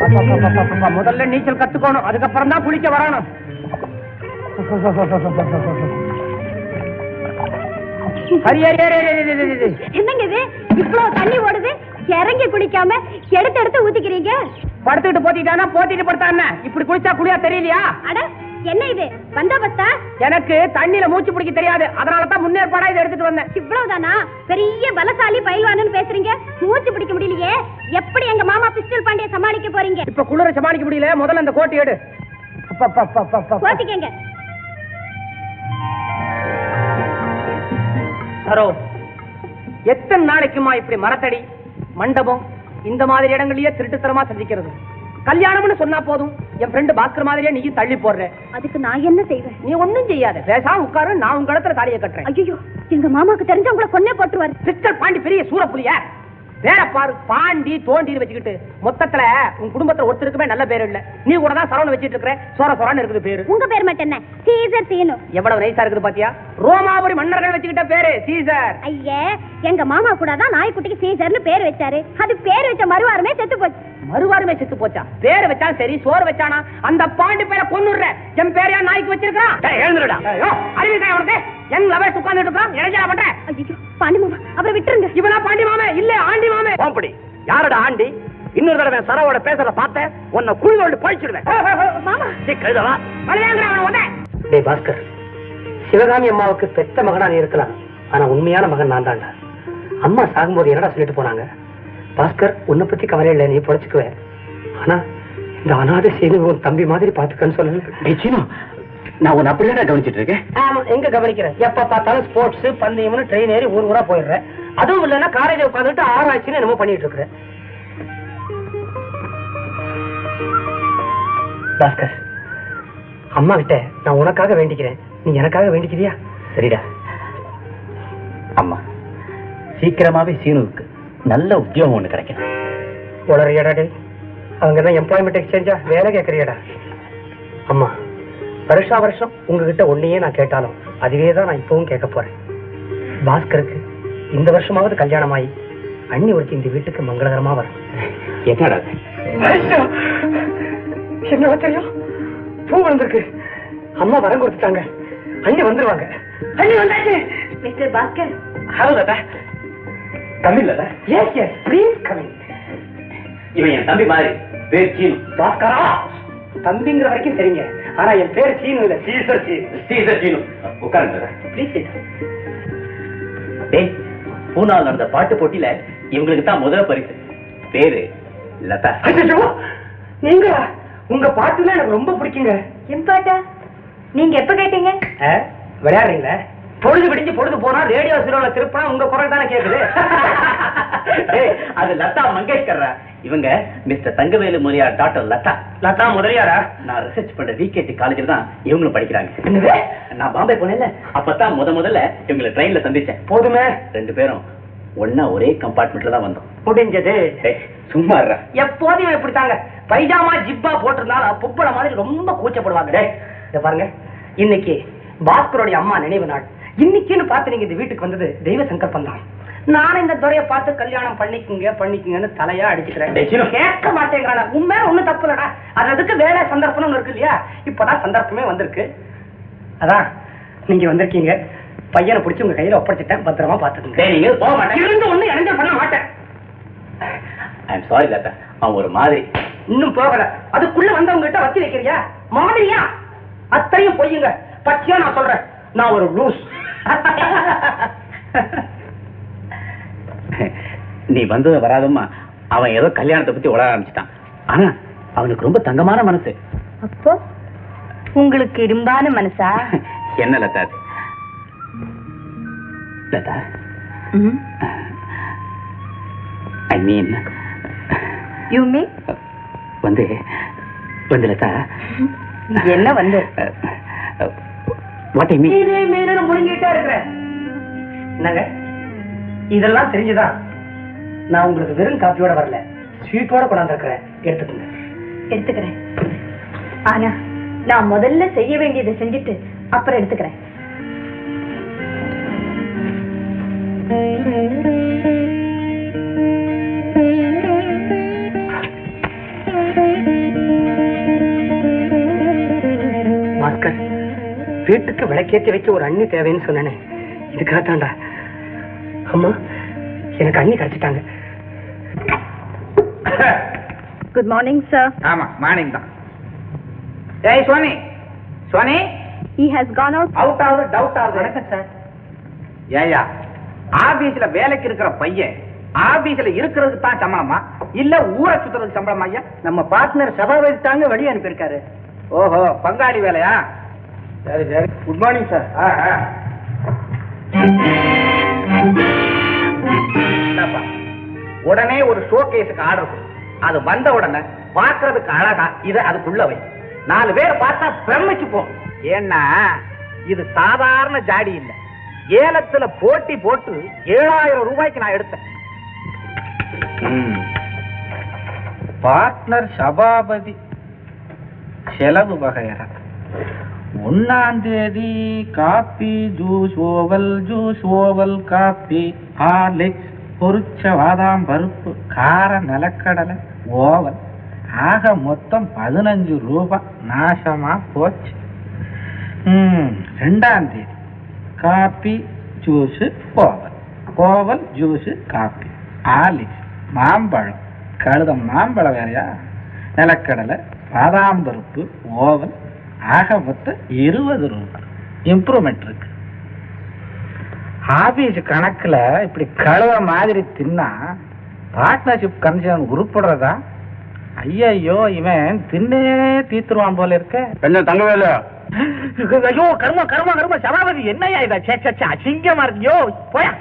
முதல்ல நீச்சல் கத்துக்கணும். அதுக்கப்புறம் தான் குளிக்க வரணும். என்னங்க இது? இவ்வளவு தண்ணி ஓடுது. இறங்கி குளிக்காம எடுத்து எடுத்து ஊத்திக்கிறீங்க? படுத்துக்கிட்டு போத்திட்டானா போத்திட்டு படுத்தானே இப்படி குளிச்சா குளியா தெரியலையா? அட என்ன இது? பந்தாபஸ்தா எனக்கு தண்ணியில மூச்சு பிடிக்க தெரியாது. அதனால தான் முன்னேற்பாடா இதை எடுத்துட்டு வந்தேன். இவ்வளவுதானா? பெரிய பலசாலி பயில்வானுன்னு பேசுறீங்க. மூச்சு பிடிக்க முடியலையே. எப்படி எங்க மாமா பிஸ்டல் பாண்டிய சமாளிக்க போறீங்க? இப்ப குளிர சமாளிக்க முடியல. முதல்ல அந்த கோட்டை எடு. போத்திக்கங்க சரோ எத்தனை நாளைக்குமா இப்படி மரத்தடி? மண்டபம் இந்த மாதிரி இடங்களையே திருட்டுத்தனமா சந்திக்கிறது. கல்யாணம்னு சொன்னா போதும். என் ஃப்ரெண்டு பாஸ்கர் மாதிரியே நீயும் தள்ளி போடுற. அதுக்கு நான் என்ன செய்வேன்? நீ ஒண்ணும் செய்யாத. பேசாம உட்காரு நான் உங்க இடத்துல தாலியை கட்டுறேன். ஐயோ எங்க மாமாக்கு தெரிஞ்ச உங்களை கொன்னே போட்டுருவாரு. சிஸ்டர் பாண்டி பெரிய சூரப்புலியா? வேற பாரு பாண்டி தோண்டி வச்சுக்கிட்டு மொத்தத்துல உன் குடும்பத்துல ஒருத்தருக்குமே நல்ல பேர் இல்ல. நீ கூட தான் சரவண வச்சிட்டு இருக்கிற சோர சோரான்னு இருக்குது பேரு. உங்க பேர் மட்டும் என்ன? சீசர் சீனு. எவ்வளவு நைஸா இருக்குது பாத்தியா? ரோமாபுரி மன்னர்கள் வச்சுக்கிட்ட பேரு சீசர். ஐயே எங்க மாமா கூட தான் நாய்க்குட்டிக்கு சீசர்னு பேர் வச்சாரு. அது பேர் வச்ச மறுவாரமே செத்து போச்சு. மறுவாருமே செத்து போச்சா? பேரை வச்சா சரி சோறு வச்சானா? அந்த பாண்டி பேரை கொன்னுடுற. என் பேரையா நாய்க்கு வச்சிருக்கான் எழுந்துடா அறிவிக்கா உனக்கு? என் லவேஸ் உட்கார்ந்துட்டு இருக்கான் இளைஞரா பண்ற ஐயோ பாண்டி மாமா அவரை விட்டுருங்க. இவனா பாண்டி மாமே? இல்ல ஆண்டி மாமே. அப்படி யாரடா ஆண்டி? இன்னொரு தடவை சரவோட பேசுறத பார்த்தேன் உன்னை குழி தோண்டி பழிச்சிடுவேன். மாமா. கழுதவா டேய் பாஸ்கர் சிவகாமி அம்மாவுக்கு பெத்த மகனா நீ இருக்கலாம். ஆனா உண்மையான மகன் நான் தான்டா. அம்மா சாகும்போது என்னடா சொல்லிட்டு போனாங்க? பாஸ்கர் உன்னை பத்தி கவலை இல்லை நீ பொழைச்சுக்குவ. ஆனா இந்த அனாதை செய்து உன் தம்பி மாதிரி பாத்துக்கன்னு சொல்லல. நான் உன்னை அப்படியே கவனிச்சிட்டு இருக்கேன் ஆமா எங்க கவனிக்கிறேன்? எப்ப பார்த்தாலும் ஸ்போர்ட்ஸ் பந்தயம்னு ட்ரெயின் ஏறி ஊர் ஊரா போயிடுறேன். அதுவும் இல்லைன்னா காலேஜ் உட்காந்துட்டு ஆராய்ச்சின்னு என்னமோ பண்ணிட்டு இருக்கிறேன் பாஸ்கர் அம்மா கிட்ட நான் உனக்காக வேண்டிக்கிறேன். நீ எனக்காக வேண்டிக்கிறியா? சரிடா. அம்மா சீக்கிரமாவே சீனுவுக்கு. நல்ல உத்தியோகம் ஒண்ணு கிடைக்கும் உளறியடா டேய். அவங்க தான் எம்ப்ளாய்மெண்ட் எக்ஸ்சேஞ்சா வேலை கேட்கறியடா அம்மா வருஷா வருஷம் உங்ககிட்ட ஒன்னையே நான் கேட்டாலும் அதுவே தான் நான் இப்பவும் கேட்க போறேன். பாஸ்கருக்கு இந்த வருஷமாவது கல்யாணம் ஆகி அண்ணி ஒருத்தி இந்த வீட்டுக்கு மங்களகரமா வரும். என்னடா? என்ன தெரியும் பூ வந்திருக்கு அம்மா வரம் கொடுத்துட்டாங்க. அண்ணி வந்துருவாங்க. அண்ணி வந்தாச்சு. மிஸ்டர் பாஸ்கர். ஹலோ தாத்தா. தமிழ் தாத்தா எஸ் எஸ் ப்ளீஸ் கமிங் இவன் என் தம்பி மாதிரி. பேர் சீனு. பாஸ்கரா? தம்பிங்கிற வரைக்கும் சரிங்க ஆனா என் பேர் சீனு இல்ல சீசர் சீனு. சீசர் சீனு. உட்காருங்க ப்ளீஸ் டேய் பூனாவில் நடந்த பாட்டு போட்டியில இவங்களுக்கு தான் முதல் பரிசு. பேரு லதா. நீங்க உங்க பாட்டுலாம் எனக்கு ரொம்ப பிடிக்குங்க. என் பாட்டா? நீங்க எப்ப கேட்டீங்க? விளையாடுறீங்களா? பொழுது விடிஞ்சு பொழுது போனா ரேடியோ சிரோல திருப்பினா உங்க குரல் தானே கேக்குது. அது லதா மங்கேஷ்கர் இவங்க மிஸ்டர் தங்கவேலு முறையா டாக்டர் லதா. லதா முதலியாரா? நான் ரிசர்ச் பண்ற விகேடி காலேஜில் தான் இவங்களும் படிக்கிறாங்க? நான் பாம்பே போனேன்ல. அப்பதான் முத முதல்ல இவங்களை ட்ரெயின்ல சந்திச்சேன். போதுமே. ரெண்டு பேரும் ஒண்ணா ஒரே கம்பார்ட்மெண்ட்ல தான் வந்தோம். முடிஞ்சது. சும்மா. எப்போதும் இவன் இப்படித்தாங்க பைஜாமா ஜிப்பா போட்டிருந்தாலும் புப்பள மாதிரி ரொம்ப கூச்சப்படுவாங்க. பாருங்க. இன்னைக்கு பாஸ்கருடைய அம்மா நினைவு நாள். இன்னைக்குன்னு பார்த்து நீங்க இந்த வீட்டுக்கு வந்தது தெய்வ சங்கல்பம் தான். நானும் இந்த துறையை பார்த்து கல்யாணம் பண்ணிக்குங்க பண்ணிக்குங்கன்னு தலையா அடிச்சுக்கிறேன். கேட்க மாட்டேங்கிறான உண்மை ஒண்ணும் தப்பு இல்லடா. அது அதுக்கு வேலை சந்தர்ப்பம்னு இருக்கு இல்லையா? இப்பதான் சந்தர்ப்பமே வந்திருக்கு. அதான் நீங்க வந்திருக்கீங்க. பையனை பிடிச்சி உங்க கையில ஒப்படைச்சிட்டேன். பத்திரமா பாத்துக்கங்க போக மாட்டேன். இருந்து ஒண்ணு இறங்க பண்ண மாட்டேன். ஐம் சாரி அவன் ஒரு மாதிரி. இன்னும் போகல. அதுக்குள்ள வந்தவங்க கிட்ட வச்சு வைக்கிறியா? மாதிரியா அத்தனையும் பொய்யுங்க. பச்சையா நான் சொல்றேன். நான் ஒரு லூஸ் நீ வந்தது வராதம்மா. அவன் ஏதோ கல்யாணத்தை பத்தி உலக ஆரம்பிச்சிட்டான். ஆனா அவனுக்கு ரொம்ப தங்கமான மனசு. அப்போ? உங்களுக்கு இரும்பான மனசா? என்ன Latha? Latha? I mean you me வந்து வந்து லதா. என்ன வந்து? வாட் ஐ மீன் மீனே மீனு முழுங்கிட்டே இருக்கிறேன் என்னங்க? இதெல்லாம் தெரிஞ்சுதான் நான் உங்களுக்கு வெறும் காப்பியோட வரல. ஸ்வீட்டோட கொண்டாந்துருக்கிறேன். எடுத்துக்கோங்க. எடுத்துக்கிறேன். ஆனா நான் முதல்ல செய்ய வேண்டியதை செஞ்சுட்டு அப்புறம் எடுத்துக்கிறேன். வீட்டுக்கு விளக்கேற்றி வைக்க ஒரு அண்ணி தேவைன்னு சொன்னேனே. இதுக்காக தாண்டா அம்மா எனக்கு அண்ணி கிடைச்சிட்டாங்க. குட் மார்னிங் சார் ஆமா மார்னிங் தான். ஏய் Soni. Soni? He has gone out out ஆகுது டவுட் ஆகுது. வணக்கம் சார் ஏயா ஆபீஸ்ல வேலைக்கு இருக்கிற பையன் ஆபீஸ்ல இருக்கிறதுக்கு தான் சம்பளமா? இல்ல ஊரை சுத்துறதுக்கு சம்பளமா ஐயா? நம்ம பார்ட்னர் சபாபதி தாங்க வழி அனுப்பியிருக்காரு. ஓஹோ பங்காளி வேலையா? சரி சரி. குட் மார்னிங் சார் என்னப்பா, உடனே ஒரு ஷோகேஸுக்கு ஆர்டர் கொடு. அது வந்த உடனே பார்க்கிறதுக்கு அழகா இதை அதுக்குள்ள வை. நாலு பேர் பார்த்தா பிரமிச்சு போ. ஏன்னா இது சாதாரண ஜாடி இல்ல. ஏலத்துல போட்டி போட்டு ஏழாயிரம் ரூபாய்க்கு நான் எடுத்தேன். பார்ட்னர் சபாபதி. செலவு வகையற. ஒன்னாம் தேதி coffee juice Oval juice Oval coffee Horlicks பொரிச்ச வாதாம் பருப்பு கார நிலக்கடலை ஓவல். ஆக மொத்தம் பதினஞ்சு ரூபாய் நாசமா போச்சு. ரெண்டாம் தேதி coffee juice Oval. Oval juice coffee Horlicks மாம்பழம். கழுத மாம்பழம் வேறையா? நிலக்கடலை பாதாம் பருப்பு ஓவல். ஆக மொத்தம் இருபது ரூபாய். இம்ப்ரூவ்மெண்ட் இருக்கு. ஆபீஸ் கணக்குல இப்படி கழுவ மாதிரி தின்னா பார்ட்னர்ஷிப் கன்சர்ன் உருப்படுறதா? ஐயையோ இவன் தின்னே தீத்துருவான் போல இருக்க. என்ன தங்கவேலு ஐயோ கர்ம கர்ம கர்ம சபாபதி என்னையா இதா? சே சே, அசிங்கமா இருக்கியோ போயா.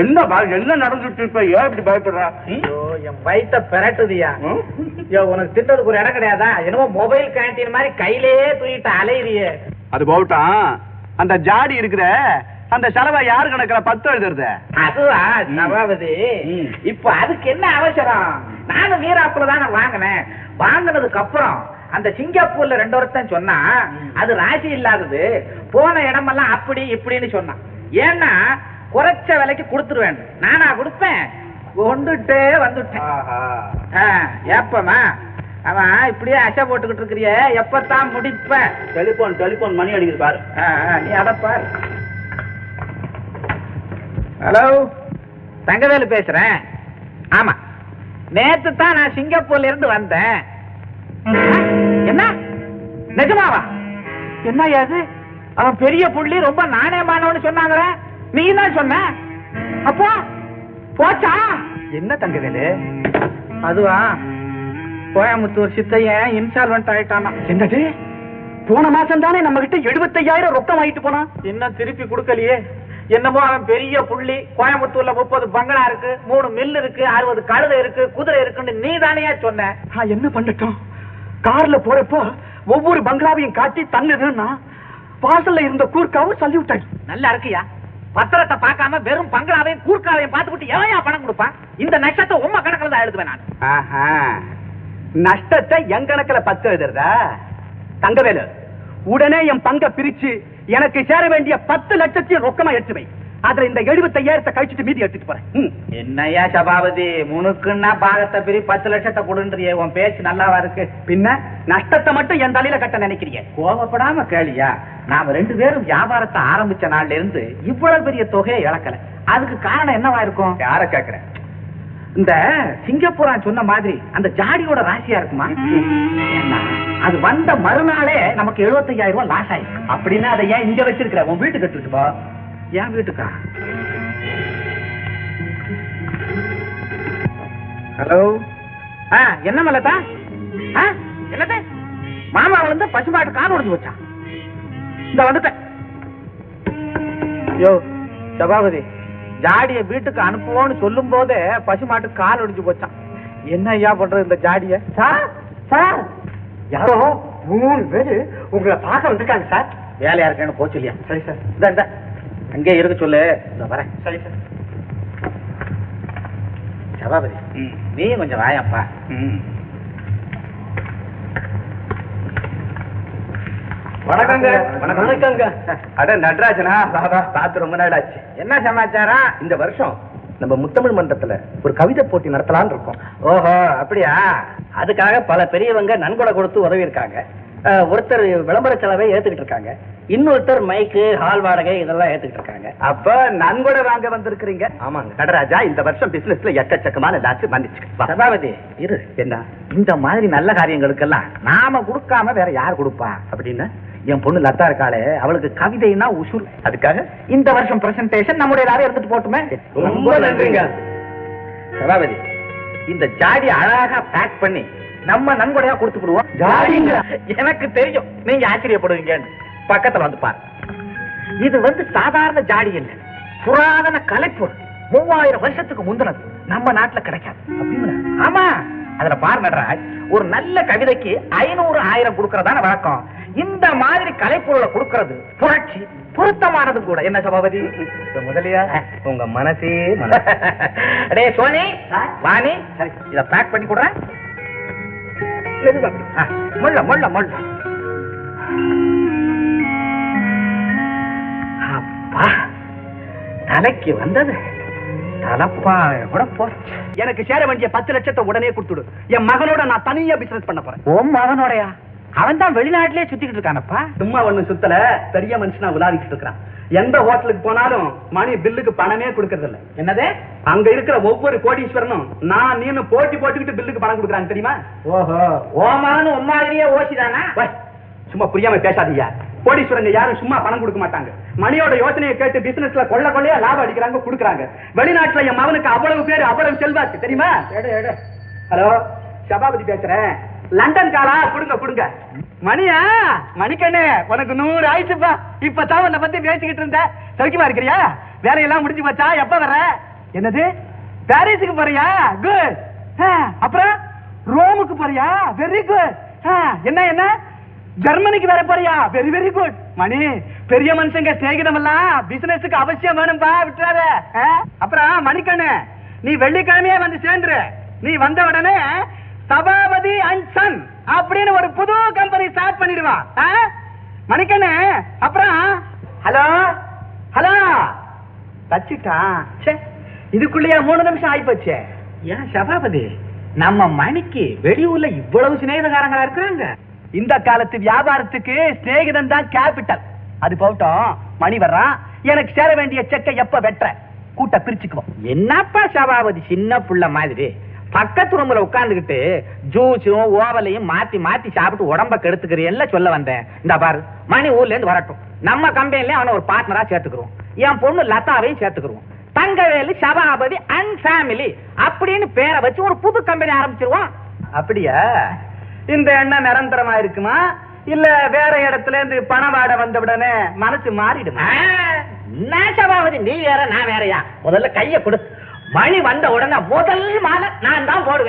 என்ன என்ன நடந்துட்டு இப்ப ஏன் இப்படி பயப்படுறா? ஐயோ என் வயித்த? ஐயோ உனக்கு திட்டதுக்கு ஒரு இடம் கிடையாதா? என்னமோ மொபைல் கேண்டீன் மாதிரி கையிலேயே தூக்கிட்டு அலையிறியே. அது போகட்டும் அந்த ஜாடி இருக்கிற அந்த செலவை யாரு கணக்குல பத்து எழுதுறது? அதுவா சபாபதி. இப்ப அதுக்கு என்ன அவசரம்? நானும் வீராப்புல தானே வாங்கினேன். வாங்கினதுக்கு அப்புறம் அந்த சிங்கப்பூர்ல ரெண்டு வருஷம் சொன்னா அது ராசி இல்லாதது. போன இடமெல்லாம் அப்படி இப்படின்னு சொன்னான். ஏன்னா குறைச்ச விலைக்கு கொடுத்துருவேன். நானா கொடுப்பேன்? கொண்டுட்டே வந்துட்டேன். ஏப்பமா அவன் இப்படியே அசை போட்டுக்கிட்டு இருக்கிறிய. எப்பத்தான் முடிப்ப டெலிபோன் டெலிபோன் மணி அடிக்குது பாரு. நீ அதை பாரு. ஹலோ? தங்கவேலு பேசுறேன். ஆமா. நேத்து தான் நான் சிங்கப்பூர்ல இருந்து வந்தேன். என்ன? நிஜமாவா? என்ன அது அவன் பெரிய புள்ளி ரொம்ப நாணயமானவன்னு சொன்னாங்களே. நீ தான் சொன்ன? அப்போ போச்சா? என்ன தங்கவேலு அதுவா? கோயம்புத்தூர் சித்தையன் இன்சால்வெண்ட் ஆயிட்டானா? என்னது? போன மாசம் தானே நம்ம கிட்ட எழுபத்தையாயிரம் ரொக்கம் வாங்கிட்டு போனான்? இன்னும் திருப்பி கொடுக்கலையே. என்னமோ அவன் பெரிய புள்ளி. கோயம்புத்தூர்ல முப்பது பங்களா இருக்கு மூணு மில் இருக்கு அறுபது கழுதை இருக்கு குதிரை இருக்குன்னு நீ தானே சொன்ன? நான் என்ன பண்ணட்டும்? கார்ல போறப்போ ஒவ்வொரு பங்களாவையும் காட்டி தன்னுதுன்னா வாசல்ல இருந்த கூர்க்காவும் சொல்லி விட்டாங்க நல்லா இருக்கியா? பத்திரத்தை பார்க்காம வெறும் பங்களாவையும் கூர்க்காவையும் பார்த்துக்கிட்டு எவையா பணம் கொடுப்பான்? இந்த நஷ்டத்தை உம்ம கணக்குல தான் எழுதுவேன் நான். நஷ்டத்தை என் கணக்குல பத்து எழுதுறதா? தங்கவேலு உடனே என் பங்கை பிரிச்சு எனக்கு சேர வேண்டிய பத்து லட்சத்தையும் ரொக்கமா எடுத்து வை. அதுல இந்த எழுபத்தையாயிரத்தை கழிச்சிட்டு மீதி எடுத்துட்டு போறேன். என்னையா சபாபதி? முனுக்குன்னா பாகத்தை பிரி பத்து லட்சத்தை கொடுன்றியே உன் பேச்சு நல்லாவா இருக்கு? பின்ன நஷ்டத்தை மட்டும் என் தலையில கட்ட நினைக்கிறீங்க கோவப்படாம கேளியா? நாம ரெண்டு பேரும் வியாபாரத்தை ஆரம்பிச்ச நாள்ல இருந்து இவ்வளவு பெரிய தொகையை இழக்கல. அதுக்கு காரணம் என்னவா இருக்கும்? யார கேக்குறேன் இந்த சிங்கப்பூரான் சொன்ன மாதிரி அந்த ஜாடியோட ராசியா இருக்குமா? அது வந்த மறுநாளே நமக்கு 75000 ரூபாய் லாஸ் ஆயிருக்கு. அப்படின்னா அதை ஏன் இங்க வச்சிருக்கிற? உன் வீட்டுக்கு எடுத்துட்டு போ. என் வீட்டுக்கா. ஹலோ? ஆ என்ன மல்லதா ஆ என்னது? மாமா வந்து பசுமாட்டு கால் உடைஞ்சு வச்சான். இந்த வந்துட்டேன். யோ சபாபதி ஜாடிய வீட்டுக்கு அனுப்புவோன்னு சொல்லும் போதே பசுமாட்டு கால் ஒடிஞ்சு போச்சான். என்ன ஐயா பண்றது இந்த ஜாடிய? Sir sir. யாரோ? மூணு பேரு உங்களை பார்க்க வந்திருக்காங்க சார். வேலையா இருக்கேன்னு போச்சு இல்லையா? சரி சார். இந்த. அங்கே இருக்க சொல்லு. வரேன். சரி சார். சபாபதி. நீ கொஞ்சம் வாயப்பா. வணக்கங்க. வணக்கங்க. அட நடராஜனா. பார்த்து ரொம்ப நாள் ஆச்சு என்ன சமாச்சாரம்? இந்த வருஷம் நம்ம முத்தமிழ் மன்றத்துல ஒரு கவிதை போட்டி நடத்தலாம்னு இருக்கோம். ஓஹோ அப்படியா? அதுக்காக பல பெரியவங்க நன்கொடை கொடுத்து உதவி இருக்காங்க ஒருத்தர் விளம்பர செலவை ஏத்துக்கிட்டு இருக்காங்க. இன்னொருத்தர் மைக்கு ஹால் வாடகை இதெல்லாம் ஏத்துக்கிட்டு இருக்காங்க. அப்ப நன்கொடை வாங்க வந்திருக்கிறீங்க. ஆமாங்க. நடராஜா இந்த வருஷம் பிசினஸ்ல எக்கச்சக்கமான லாச்சு மன்னிச்சு சபாபதி இரு. என்ன? இந்த மாதிரி நல்ல காரியங்களுக்கெல்லாம் நாம கொடுக்காம வேற யார் கொடுப்பா? அப்படின்னா என் பொண்ணு லதா இருக்காளே அவளுக்கு கவிதைனா உசுர் அதுக்காக இந்த வருஷம் பிரசன்டேஷன் நம்முடைய எல்லாரும் எடுத்துட்டு போட்டுமே. ரொம்ப நன்றிங்க. சபாபதி இந்த ஜாடி அழகா பேக் பண்ணி நம்ம நன்கொடையா கொடுத்துடுவோம் ஜாடிங்க? எனக்கு தெரியும். நீங்க ஆச்சரியப்படுவீங்கன்னு. பக்கத்துல வந்து பாரு. இது வந்து சாதாரண ஜாடி இல்ல புராதன கலைப்பொருள். மூவாயிரம் வருஷத்துக்கு முந்தினது நம்ம நாட்டுல கிடைக்காது. ஆமா. அதுல பாரு நடராஜ் ஒரு நல்ல கவிதைக்கு ஐநூறு ஆயிரம் கொடுக்கறதான வழக்கம். இந்த மாதிரி கலைப்பொருளை கொடுக்கறது புரட்சி பொருத்தமானது கூட. என்ன சபாபதி? முதலியா? உங்க மனசே அடே சோனி. வாணி. இத பேக் பண்ணி கொடுறேன் முள்ள முள்ள முள்ள தலைக்கு வந்தது. தலப்பா கூட போச்சு எனக்கு சேர வேண்டிய பத்து லட்சத்தை உடனே கொடுத்துடு. என் மகனோட நான் தனியா பிசினஸ் பண்ண போறேன். உன் மகனோடயா? அவன் தான் வெளிநாட்டிலே சுத்திக்கிட்டு இருக்கானப்பா. சும்மா ஒண்ணு சுத்தல பெரிய மனுஷனா உலாவிக்கிட்டு இருக்கிறான். எந்த ஹோட்டலுக்கு போனாலும் மணி பில்லுக்கு பணமே கொடுக்கறது இல்ல என்னது? அங்க இருக்கிற ஒவ்வொரு கோடீஸ்வரனும் நான் நீனு போட்டி போட்டுக்கிட்டு பில்லுக்கு பணம் கொடுக்குறாங்க தெரியுமா? ஓஹோ ஓ மகன் உன் மாதிரியே ஓசிதானா? சும்மா புரியாம பேசாதீங்க. கோடீஸ்வரங்க யாரும் சும்மா பணம் கொடுக்க மாட்டாங்க. மணியோட யோசனையை கேட்டு பிசினஸ்ல கொள்ள கொள்ளையா லாபம் அடிக்கிறாங்க கொடுக்குறாங்க. வெளிநாட்டுல என் மகனுக்கு அவ்வளவு பேர் அவ்வளவு செல்வாக்கு தெரியுமா? ஹலோ சபாபதி பேசுறேன். லண்டன் காலா? கொடுங்க கொடுங்க. மணியா? மணிக்கண்ணு உனக்கு நூறு ஆயிடுச்சுப்பா. இப்ப தான் உன்னை பத்தி பேசிக்கிட்டு இருந்த சௌக்கியமா இருக்கிறியா? வேலையெல்லாம் முடிஞ்சு போச்சா? எப்ப வர்ற? என்னது? பாரிஸுக்கு போறியா? குட் அப்புறம்? ரோமுக்கு போறியா? வெரி குட் என்ன என்ன? ஜெர்மனிக்கு வர போறியா? வெரி வெரி குட் மணி பெரிய மனுஷங்க சிநேகிதம் எல்லாம் பிசினஸுக்கு அவசியம் வேணும்பா விட்டுறாத. ஆ? அப்புறம் மணிக்கண்ணு நீ வெள்ளிக்கிழமையே வந்து சேர்ந்துரு. நீ வந்த உடனே சபாபதி அண்ட் சன் அப்படின்னு ஒரு புது கம்பெனி ஸ்டார்ட் பண்ணிடுவா. ஆ? மணிக்கண்ணு அப்புறம் ஹலோ ஹலோ. தச்சுட்டான் ச்சே இதுக்குள்ளேயே மூணு நிமிஷம் ஆயிப்போச்சே. ஏன் சபாபதி? நம்ம மணிக்கு வெளியூர்ல இவ்வளவு சிநேகிதகாரங்களா இருக்கிறாங்க. இந்த காலத்து வியாபாரத்துக்கு சிநேகிதன் தான் கேபிட்டல் அது போகட்டும் மணி வர்றான் எனக்கு சேர வேண்டிய செக்கை எப்ப வெட்டுற? கூட்ட பிரிச்சுக்குவோம். என்னப்பா சபாபதி சின்ன புள்ள மாதிரி? பக்கத்து ரூம்ல உட்கார்ந்துகிட்டு ஜூஸும் ஓவலையும் மாத்தி மாத்தி சாப்பிட்டு உடம்ப கெடுத்துக்கிறேன்ல சொல்ல வந்தேன். இந்த பாரு மணி ஊர்ல இருந்து வரட்டும். நம்ம கம்பெனில அவனை ஒரு பார்ட்னரா சேர்த்துக்கிறோம். என் பொண்ணு லதாவையும் சேர்த்துக்கிறோம். தங்கவேலு சபாபதி அண்ட் ஃபேமிலி அப்படின்னு பேரை வச்சு ஒரு புது கம்பெனி ஆரம்பிச்சிருவான் அப்படியா? இந்த எண்ணம் நிரந்தரமா இருக்குமா? இல்ல வேற இடத்துல இருந்து பணவாட வந்த உடனே மனசு மாறிடுமா? என்ன நீ வேற நான் வேறயா? முதல்ல கைய கொடு. மணி வந்த உடனே முதல் மாலை நான் தான் போடுவேன்.